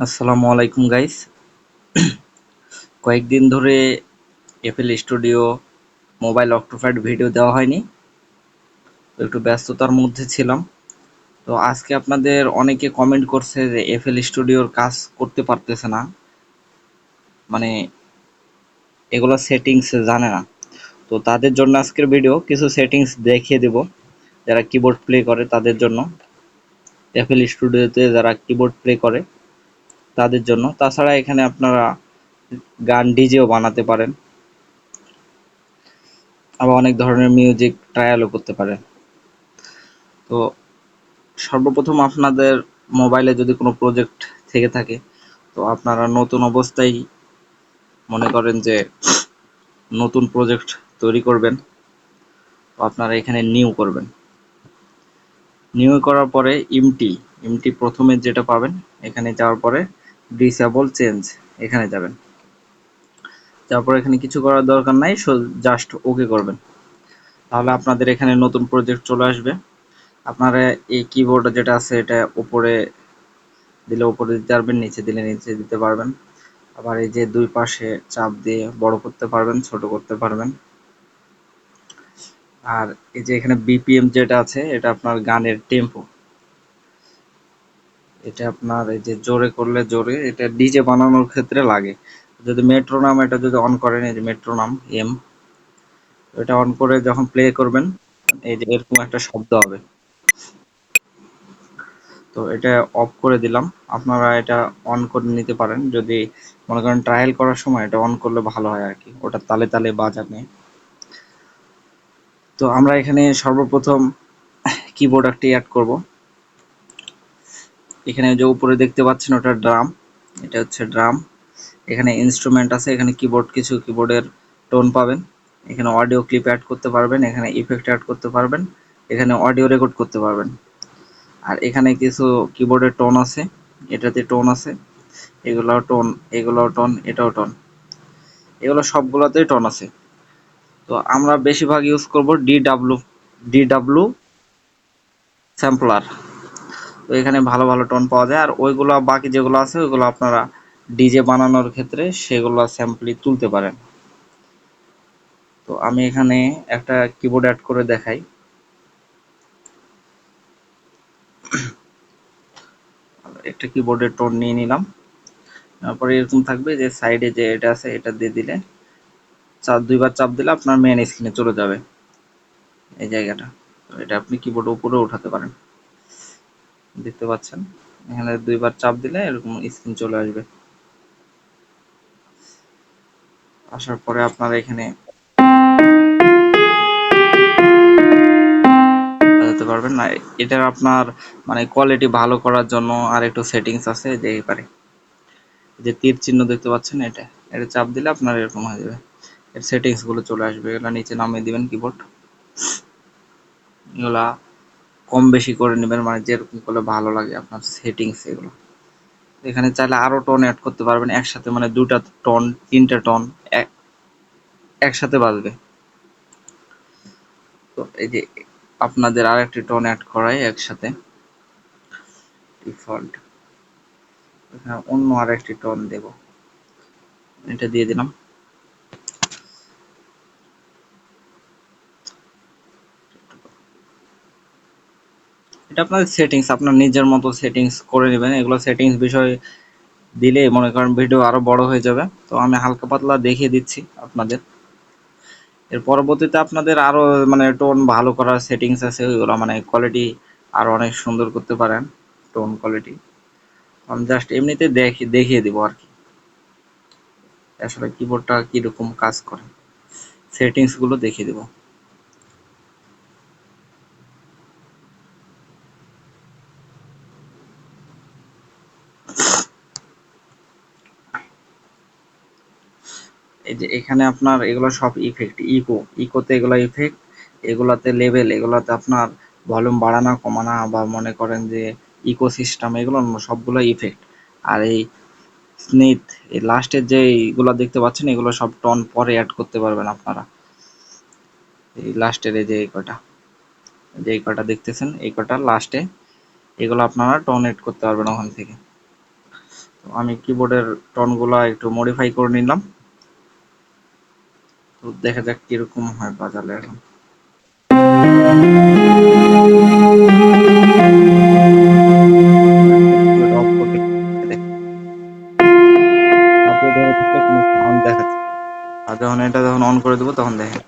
আসসালামু আলাইকুম গাইস কয়েকদিন ধরে এফএল স্টুডিও মোবাইল অক্টোফ্যাট ভিডিও দেওয়া হয়নি। তো একটু ব্যস্ততার মধ্যে ছিলাম। তো আজকে আপনাদের অনেকে কমেন্ট করছে যে এফএল স্টুডিওর কাজ করতে পারতেছে না। মানে এগুলো সেটিংস জানে না। তো তাদের জন্য আজকের ভিডিও কিছু সেটিংস দেখিয়ে দেব। যারা কিবোর্ড প্লে করে তাদের জন্য। এফএল স্টুডিওতে যারা কিবোর্ড প্লে করে তাদের জন্য। তাছাড়া এখানে আপনারা গান ডিজেও বানাতে পারেন। আবার অনেক ধরনের মিউজিক ট্রায়ালও করতে পারেন। তো সর্বপ্রথম আপনাদের মোবাইলে যদি কোনো প্রজেক্ট থেকে থাকে, তো আপনারা নতুন অবস্থায় মনে করেন যে নতুন প্রজেক্ট তৈরি করবেন। তো আপনারা এখানে নিউ করবেন। নিউ করার পরে ইমটি ইমটি প্রথমে যেটা পাবেন, এখানে যাওয়ার পরে ডিসেবল চেঞ্জ, এখানে যাবেন। তারপর এখানে কিছু করার দরকার নাই জাস্ট ওকে করবেন। তাহলে আপনাদের এখানে নতুন প্রজেক্ট চলে আসবে। আপনারা এই কিবোর্ড যেটা আছে, এটা উপরে দিলে উপরে দিতে পারবেন, নিচে দিলে নিচে দিতে পারবেন। আবার এই যে দুই পাশে চাপ দিয়ে বড় করতে পারবেন, ছোট করতে পারবেন। আর এই যে এখানে বিপিএম যেটা আছে, এটা আপনার গানের টেম্পো এটা আপনার এই যে জোরে করলে জোরে, এটা ডিজে বানানোর ক্ষেত্রে লাগে। যদি মেট্রো নাম এটা যদি অন করেন, এই যে মেট্রো নাম এম এটা অন করে যখন প্লে করবেন, এই যে এরকম একটা শব্দ হবে। তো এটা অফ করে দিলাম। আপনারা এটা অন করে নিতে পারেন। যদি মনে করেন ট্রায়াল করার সময় এটা অন করলে ভালো হয় আর কি। ওটা তালে তালে বাজানে তো আমরা এখানে সর্বপ্রথম কিবোর্ড একটি অ্যাড করব। এখানে যে উপরে দেখতে পাচ্ছেন ওটা ড্রাম, এটা হচ্ছে ড্রাম। এখানে ইনস্ট্রুমেন্ট আছে, এখানে কিবোর্ড কিছু কিবোর্ডের টোন পাবেন। এখানে অডিও ক্লিপ অ্যাড করতে পারবেন, এখানে ইফেক্ট অ্যাড করতে পারবেন, এখানে অডিও রেকর্ড করতে পারবেন। আর এখানে কিছু কিবোর্ডের টোন আছে, এটাতে টোন আছে। এগুলাও টোন এগুলাও টোন এটাও টোন এগুলো সবগুলোতেই টোন আছে। তো আমরা বেশিরভাগ ইউজ করব D W D W sampler তো এখানে ভালো ভালো টোন পাওয়া যায়। আর ওইগুলো বাকি যেগুলো আছে, ওইগুলো আপনারা ডিজে বানানোর ক্ষেত্রে সেগুলো স্যাম্পলি তুলতে পারেন। তো আমি এখানে একটা কিবোর্ড অ্যাড করে দেখাই। একটা কিবোর্ডের টোন নিয়ে নিলাম। তারপরে এরকম থাকবে যে সাইডে যে এটা আছে, এটা দিয়ে দিলে চাপ, দুইবার চাপ দিলে আপনার মেন স্ক্রিনে চলে যাবে। এই জায়গাটা। এটা আপনি কিবোর্ডের উপরে উঠাতে পারেন। দেখতে পাচ্ছেন। এখানে দুইবার চাপ দিলে এরকম স্ক্রিন চলে আসবে। আসার পরে আপনারা এখানে পারবেন না, এটার আপনার মানে কোয়ালিটি ভালো করার জন্য আর একটু সেটিংস আছে, যে পারে। যে তীর চিহ্ন দেখতে পাচ্ছেন এটা এটা চাপ দিলে আপনার এরকম হয়ে যাবে। এর সেটিংসগুলো চলে আসবে, এগুলো নিচে নামিয়ে দিবেন কিবোর্ড এগুলা কম বেশি করে নেবেন মানে যেরকম করলে ভালো লাগে আপনার সেটিংস এগুলো। এখানে চাইলে আরও টোন অ্যাড করতে পারবেন, একসাথে মানে দুটা টোন তিনটা টোন একসাথে বাজবে। তো এই যে আপনাদের আর একটি টোন অ্যাড করাই একসাথে। ডিফল্ট এখানে অন্য আর একটি টোন দেব। এটা দিয়ে দিলাম। এটা আপনাদের সেটিংস আপনার নিজের মতো সেটিংস করে নেবেন। এগুলো সেটিংস বিষয়ে দিলে মনে করেন ভিডিও আরও বড় হয়ে যাবে। তো আমি হালকা পাতলা দেখিয়ে দিচ্ছি আপনাদের। এর পরবর্তীতে আপনাদের আরও মানে টোন ভালো করার সেটিংস আছে, ওইগুলো মানে কোয়ালিটি আরও অনেক সুন্দর করতে পারেন টোন কোয়ালিটি আমি জাস্ট এমনিতে দেখি, দেখিয়ে দিব আর কি। আসলে কিবোর্ডটা কীরকম কাজ করে। সেটিংসগুলো দেখিয়ে দেবো। এই যে এখানে আপনার এগুলো সব ইফেক্ট ইকো ইকোতে এগুলো ইফেক্ট এগুলাতে লেভেল এগুলাতে আপনার ভলিউম বাড়ানো, কমানো বা মনে করেন যে ইকোসিস্টেম এগুলো সবগুলো ইফেক্ট আর এই স্নিথ এই লাস্টের যে এইগুলো দেখতে পাচ্ছেন, এগুলো সব টন পরে অ্যাড করতে পারবেন আপনারা। এই লাস্টের এই যে এই কটা যে এই কটা দেখতেছেন, এই কটা লাস্টে এগুলো আপনারা টন অ্যাড করতে পারবেন ওখান থেকে। তো আমি কিবোর্ডের টোনগুলা একটু মডিফাই করে নিলাম। তো দেখা যাক কীরকম হয় বাজালে এখন। যখন এটা যখন অন করে দেবো তখন দেখেন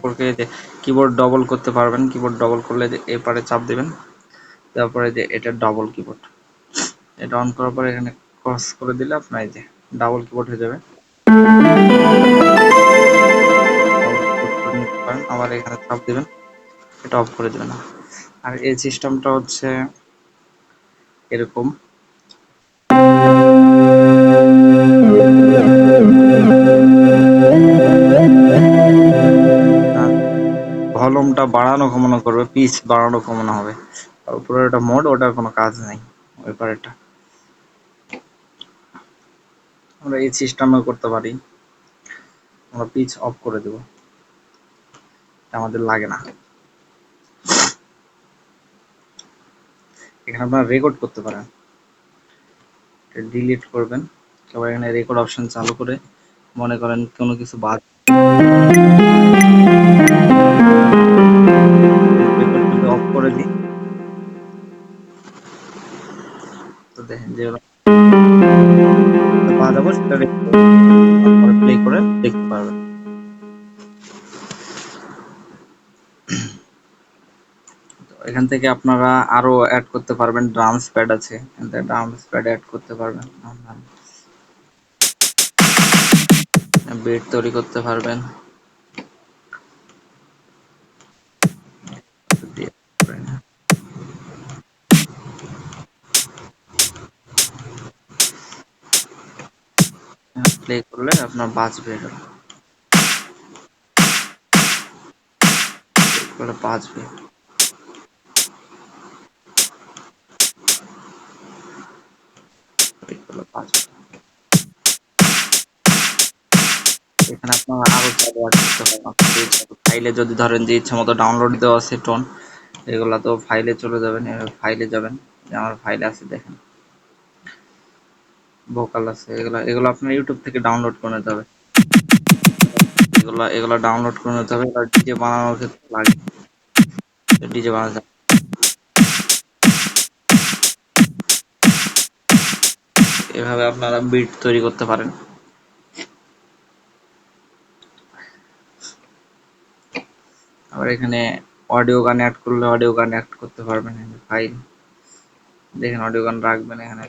সম্পর্কে যে কিবোর্ড ডবল করতে পারবেন কিবোর্ড ডবল করলে যে এপারে চাপ দিবেন, তারপরে যে এটা ডবল কিবোর্ড এটা অন করার পরে এখানে ক্রস করে দিলে আপনার যে ডাবল কিবোর্ড হয়ে যাবে। আবার এখানে চাপ দিবেন, এটা অফ করে দেবেন। আর এই সিস্টেমটা হচ্ছে এরকম। ভলিউমটা বাড়ানো কমানো করবে পিচ বাড়ানো কমানো হবে। আর উপরে একটা মোড ওটার কোনো কাজ নেই, ওই পারেরটা। আমরা এই সিস্টেমে করতে পারি। আমরা পিচ অফ করে দেব। আমাদের লাগে না। এখানে আপনারা রেকর্ড করতে পারেন। ডিলিট করবেন। তারপর এখানে রেকর্ড অপশন চালু করে মনে করেন কোনো কিছু বাদ করে দিই। তো দেখেন যে বাজাবো সেটা প্লে করে দেখতে পারবেন। এখান থেকে আপনারা আরও অ্যাড করতে পারবেন ড্রামস প্যাড আছে। ড্রামস প্যাড অ্যাড করতে পারবেন। বেড তৈরি করতে পারবেন। আপনার বাজবে এগুলো বাজবে এখানে আপনারা আরও ফাইলে যদি ধরেন যে ইচ্ছা মতো ডাউনলোড দেওয়া আছে টোন, এগুলা তো ফাইলে চলে যাবেন ফাইলে যাবেন। আমার ফাইলে আছে, দেখেন। ভোকাল আছে, এগুলা, এগুলো আপনার ইউটিউব থেকে ডাউনলোড করে নিতে হবে। এগুলো এগুলো ডাউনলোড করে নিতে হবে আর ডিজে বানানোর ক্ষেত্রে লাগে। ডিজে বানাতে এভাবে আপনারা বিট তৈরি করতে পারেন। আবার এখানে অডিও গান অ্যাড করলে অডিও গান অ্যাড করতে পারবেন। ফাইল দেখেন অডিও গান রাখবেন এখানে।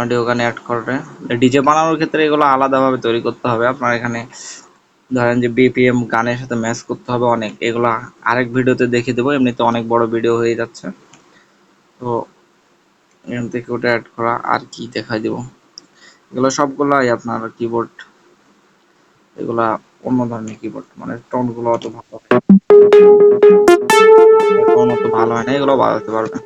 অডিও গান অ্যাড করবে। ডিজে বানানোর ক্ষেত্রে এগুলো আলাদাভাবে তৈরি করতে হবে। আপনার এখানে ধরেন যে বিপিএম গানের সাথে ম্যাচ করতে হবে অনেক। এগুলা আরেক ভিডিওতে দেখিয়ে দেবো। এমনিতে অনেক বড় ভিডিও হয়ে যাচ্ছে। তো এখান থেকে ওটা অ্যাড করা আর কি দেখাই দেবো। এগুলো সবগুলাই আপনার কিবোর্ড এগুলা অন্য ধরনের কিবোর্ড মানে টোনগুলো অত ভালো অত ভালো হয় না। এগুলো বাজাতে পারবে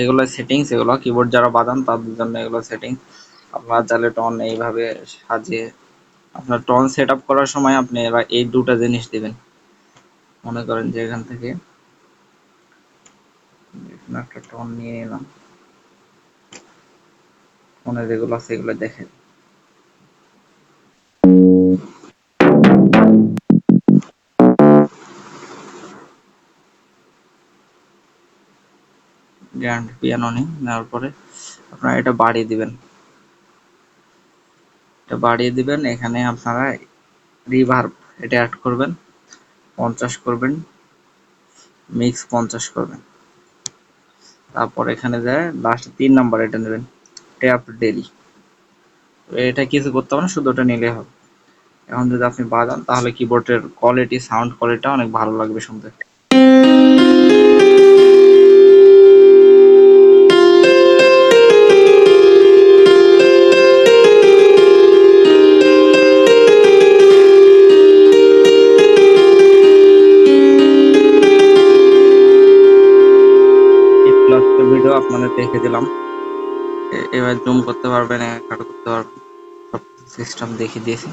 এগুলো সেটিংস এগুলো কিবোর্ড যারা বাজান তাদের জন্য এগুলো সেটিংস আপনার চাইলে টন এইভাবে সাজিয়ে আপনার টন সেট আপ করার সময় আপনি এই দুটা জিনিস দিবেন। মনে করেন যে এখান থেকে একটা টন নিয়ে এলাম ফোনে যেগুলো আছে এগুলো দেখেন গ্র্যান্ড পিয়ানো নিই, নেওয়ার পরে আপনারা এটা বাড়িয়ে দিবেন। এটা বাড়িয়ে দিবেন, এখানে আপনারা রিভার্ব এটা অ্যাড করবেন, পঞ্চাশ করবেন মিক্স পঞ্চাশ করবেন। তারপর এখানে যায় লাস্ট তিন নাম্বার এটা নেবেন ট্যাপ ডেলি এটা কিছু করতে হবে না, শুধু ওটা নিলে হবে। এখন যদি আপনি বাজান, তাহলে কিবোর্ডের কোয়ালিটি সাউন্ড কোয়ালিটিটা অনেক ভালো লাগবে শুনতে। আপনাদের দেখে দিলাম। এবার জুম করতে পারবেন কাটো করতে পারবেন। সব সিস্টেম দেখিয়ে দিয়েছি।